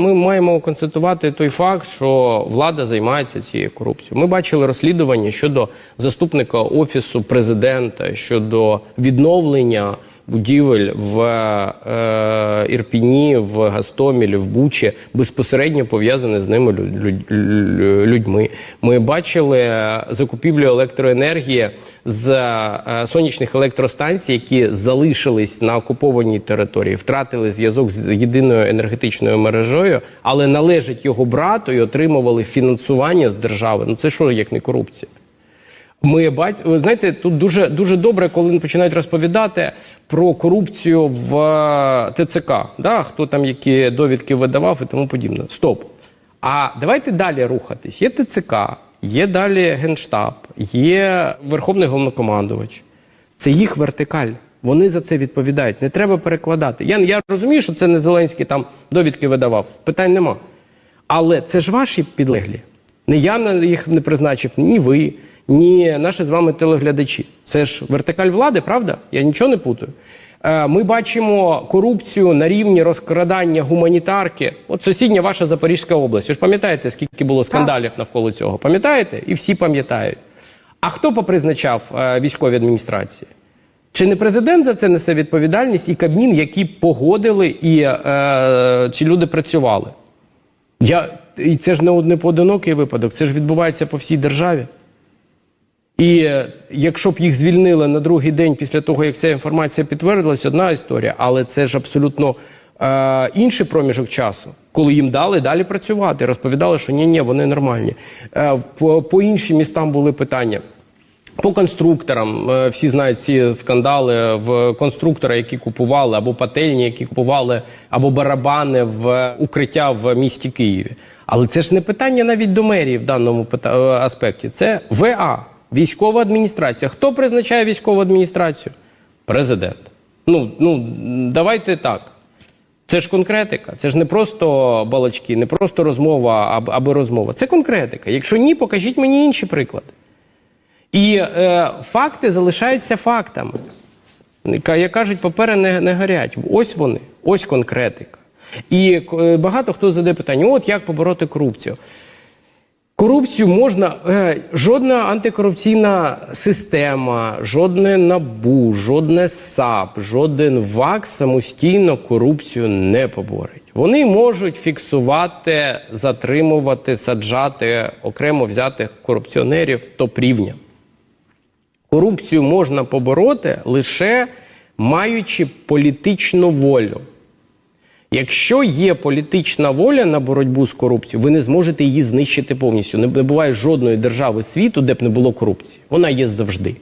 Ми маємо констатувати той факт, що влада займається цією корупцією. Ми бачили розслідування щодо заступника офісу президента щодо відновлення будівель в е, Ірпіні, в Гастомілі, в Бучі, безпосередньо пов'язане з ними лю- лю- лю- людьми. Ми бачили закупівлю електроенергії з е, сонячних електростанцій, які залишились на окупованій території, втратили зв'язок з єдиною енергетичною мережею, але належать його брату і отримували фінансування з держави. Ну це що як не корупція? Ми бать, знаєте, тут дуже дуже добре, коли починають розповідати про корупцію в е, ТЦК, да, хто там які довідки видавав і тому подібне. Стоп. А давайте далі рухатись. Є ТЦК, є далі Генштаб, є Верховний головнокомандувач. Це їх вертикаль. Вони за це відповідають. Не треба перекладати. Я, я розумію, що це не Зеленський там довідки видавав. Питань нема. Але це ж ваші підлеглі. Не я їх не призначив, ні ви, ні наші з вами телеглядачі. Це ж вертикаль влади, правда? Я нічого не путаю. Е, Ми бачимо корупцію на рівні розкрадання гуманітарки. От сусідня ваша Запорізька область. Ви ж пам'ятаєте, скільки було скандалів навколо цього? Пам'ятаєте? І всі пам'ятають. А хто попризначав е, військові адміністрації? Чи не президент за це несе відповідальність і Кабмін, які погодили і е, ці люди працювали? Я, і це ж не одне поодинокий випадок, це ж відбувається по всій державі. І е, якщо б їх звільнили на другий день після того, як ця інформація підтвердилась, одна історія, але це ж абсолютно е, інший проміжок часу, коли їм дали далі працювати, розповідали, що ні, ні, вони нормальні. Е, по, по іншим містам були питання. По конструкторам е, всі знають ці скандали в конструктора, які купували, або пательні, які купували, або барабани в укриття в місті Києві. Але це ж не питання навіть до мерії в даному е, аспекті. Це ВА, військова адміністрація. Хто призначає військову адміністрацію? Президент. Ну, ну давайте так. Це ж конкретика, це ж не просто балачки, не просто розмова, аб- аби розмова. Це конкретика. Якщо ні, покажіть мені інші приклади. І е, факти залишаються фактами. Як кажуть, папери не, не горять. Ось вони, ось конкретика. І е, багато хто задає питання: от як побороти корупцію? Корупцію можна, е, жодна антикорупційна система, жодне НАБУ, жодне САП, жоден ВАК самостійно корупцію не поборить. Вони можуть фіксувати, затримувати, саджати окремо взятих корупціонерів топ-рівня. Корупцію можна побороти лише маючи політичну волю. Якщо є політична воля на боротьбу з корупцією, ви не зможете її знищити повністю. Не буває жодної держави світу, де б не було корупції. Вона є завжди.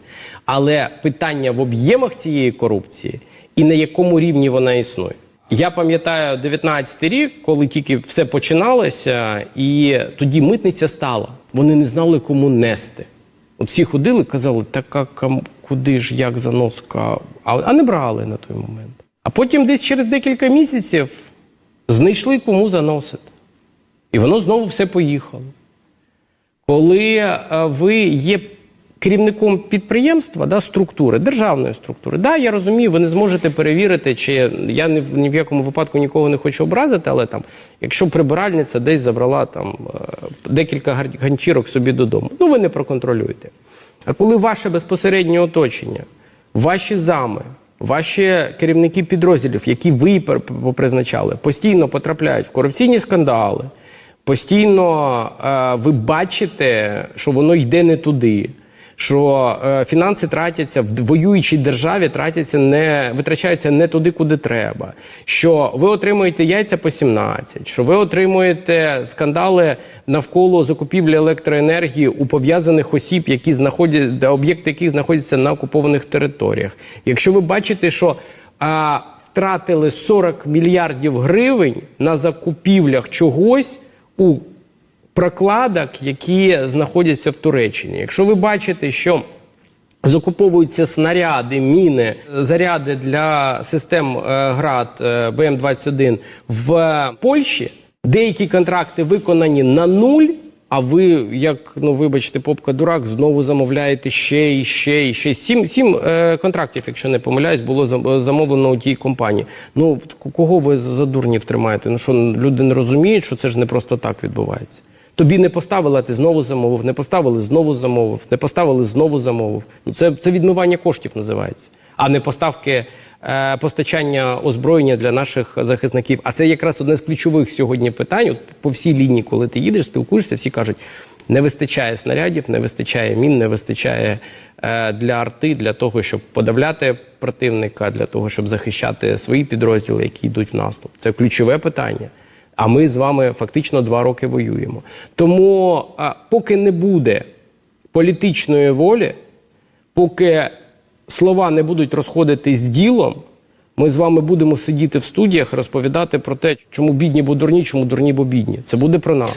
Але питання в об'ємах цієї корупції і на якому рівні вона існує. Я пам'ятаю 19-й рік, коли тільки все починалося, і тоді митниця стала. Вони не знали, кому нести. От всі ходили, казали, так а куди ж, як заноска, а не брали на той момент. Потім десь через декілька місяців знайшли кому заносити. І воно знову все поїхало. Коли е, ви є керівником підприємства, да, структури, державної структури, да, я розумію, ви не зможете перевірити, чи я ні в, ні в якому випадку нікого не хочу образити, але там, якщо прибиральниця десь забрала там е, декілька ганчірок собі додому, ну ви не проконтролюєте. А коли ваше безпосереднє оточення, ваші зами, ваші керівники підрозділів, які ви призначали, постійно потрапляють в корупційні скандали, постійно е, ви бачите, що воно йде не туди. Що е, фінанси тратяться в воюючій державі, тратяться не витрачаються не туди, куди треба. Що ви отримуєте яйця по 17, що ви отримуєте скандали навколо закупівлі електроенергії у пов'язаних осіб, які знаходять об'єкти, яких знаходяться на окупованих територіях. Якщо ви бачите, що а, втратили 40 мільярдів гривень на закупівлях чогось у прокладок, які знаходяться в Туреччині. Якщо ви бачите, що закуповуються снаряди, міни, заряди для систем е, ГРАД е, БМ-21 в Польщі, деякі контракти виконані на нуль, А ви, як ну вибачте, попка дурак, знову замовляєте ще і ще і ще. Сім, сім е, контрактів, якщо не помиляюсь, було замовлено у тій компанії. Ну кого ви за дурнів тримаєте? Ну що люди не розуміють, що це ж не просто так відбувається. Тобі не поставили, а ти знову замовив, не поставили, знову замовив, не поставили, знову замовив. Ну це, це відмивання коштів називається, а не поставки е, постачання озброєння для наших захисників. А це якраз одне з ключових сьогодні питань. От по всій лінії, коли ти їдеш, спілкуєшся, всі кажуть: не вистачає снарядів, не вистачає мін, не вистачає е, для арти, для того, щоб подавляти противника, для того, щоб захищати свої підрозділи, які йдуть в наступ. Це ключове питання. А ми з вами фактично два роки воюємо. Тому, поки не буде політичної волі, поки слова не будуть розходитись з ділом, ми з вами будемо сидіти в студіях, розповідати про те, чому бідні бо дурні, чому дурні бо бідні. Це буде про нас.